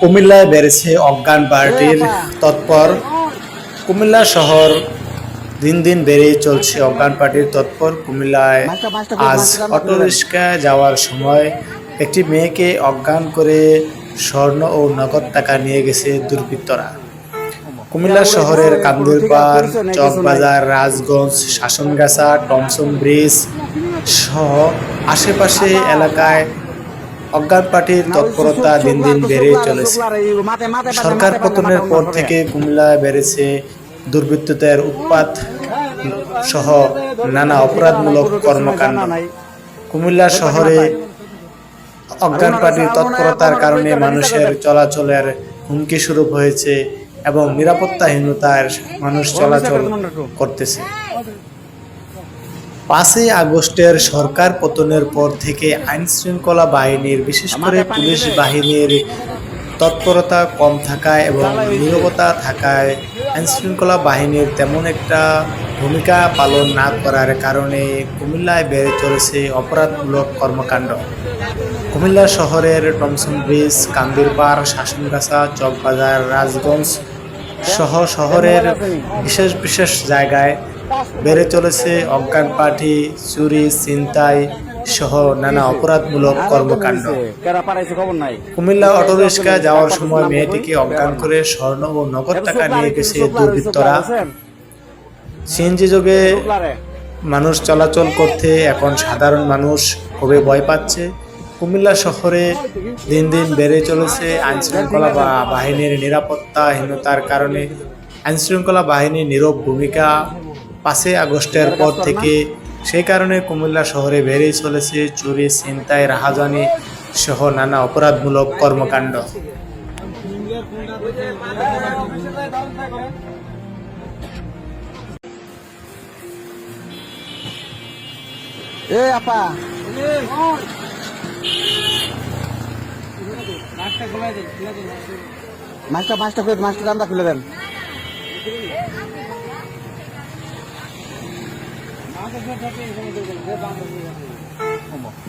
কুমিল্লায় বেড়েছে অজ্ঞান পার্টির তৎপর। কুমিল্লা শহর দিন দিন বেড়েই চলছে অজ্ঞান পার্টির তৎপর। কুমিল্লায় আজ অটোরিক্সায় যাওয়ার সময় একটি মেয়েকে অজ্ঞান করে স্বর্ণ ও নগদ টাকা নিয়ে গেছে দুর্বৃত্তরা। কুমিল্লা শহরের কান্দিরপাড় চকবাজার রাজগঞ্জ শাসনগাছা টমসন ব্রিজ সহ আশেপাশে এলাকায় অজ্ঞান পার্টির তৎপরতা দিন দিন বেড়ে চলেছে। সরকার পতনের পর থেকে কুমিল্লায় বেড়েছে দুর্বৃত্তদের উৎপাত সহ নানা অপরাধমূলক কর্মকাণ্ড। কুমিল্লা শহরে অজ্ঞান পার্টির তৎপরতার কারণে মানুষের চলাচলের হুমকি স্বরূপ হয়েছে এবং নিরাপত্তাহীনতার মানুষ চলাচল করতেছে। পাঁচই আগস্টের সরকার পতনের পর থেকে আইন শৃঙ্খলা বাহিনীর বিশেষ করে পুলিশ বাহিনীর তৎপরতা কম থাকায় এবং নীরবতা থাকায় আইন শৃঙ্খলা বাহিনীর তেমন একটা ভূমিকা পালন না করার কারণে কুমিল্লায় বেড়ে চলেছে অপরাধমূলক কর্মকাণ্ড। কুমিল্লা শহরের টমসন ব্রিজ কান্দিরপাড় শাসনগাছা চকবাজার রাজগঞ্জ সহ শহরের বিশেষ বিশেষ জায়গায় বেড়ে চলেছে। অজ্ঞান পার্টি চুরি, ছিনতাই সহ নানা অপরাধমূলক কর্মকাণ্ড। কুমিল্লা অটোরিক্সা যাওয়ার সময় মেয়েটিকে অজ্ঞান করে স্বর্ণ ও নগদ টাকা নিয়ে গেছে দুর্বৃত্তরা। সিএনজি যোগে মানুষ চলাচল করতে এখন সাধারণ মানুষ খুবই ভয় পাচ্ছে। কুমিল্লা শহরে দিন দিন বেড়ে চলেছে আইন শৃঙ্খলা বা বাহিনীর নিরাপত্তাহীনতার কারণে। আইন শৃঙ্খলা বাহিনীর নীরব ভূমিকা পাঁচই আগস্টের পর থেকে সেই কারণে কুমিল্লা শহরে বেড়েই চলেছে চুরি, ছিনতাই, রাহাজানি সহ নানা অপরাধমূলক কর্মকাণ্ড। মাছটা মাছটা খুলে মাছটা দামটা খুলে দেন।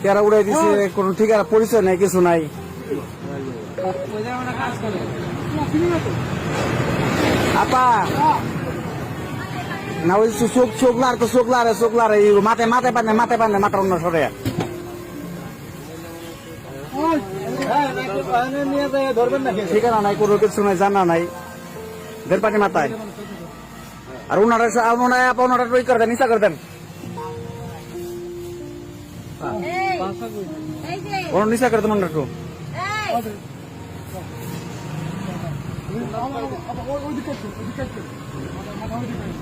কেরা উড়াই দিছে কোনো ঠিকানা পরিচয় নাই কিছু নাই। আপা! না ওই চোখ চোখ লার তো চোখ লারে চোখ লারে মাথে মাথে পানে মাথে পানে মাথা অন্য সরে। ঠিকানা নাই কোনো কিছু নাই জানা নাই। দেড় পানি মাথায়। আর ওনারা ওনারা ওনারা ওই করে দেন নিচা করে দেন। ওনার নিচা করে একটু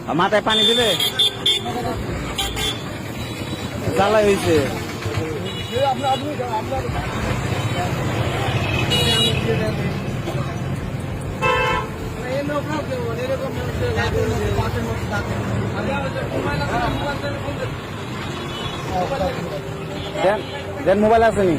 আর মাথায় পানি দিলে? জ্বালাই হয়েছে দেন দেন মোবাইল আছে নি?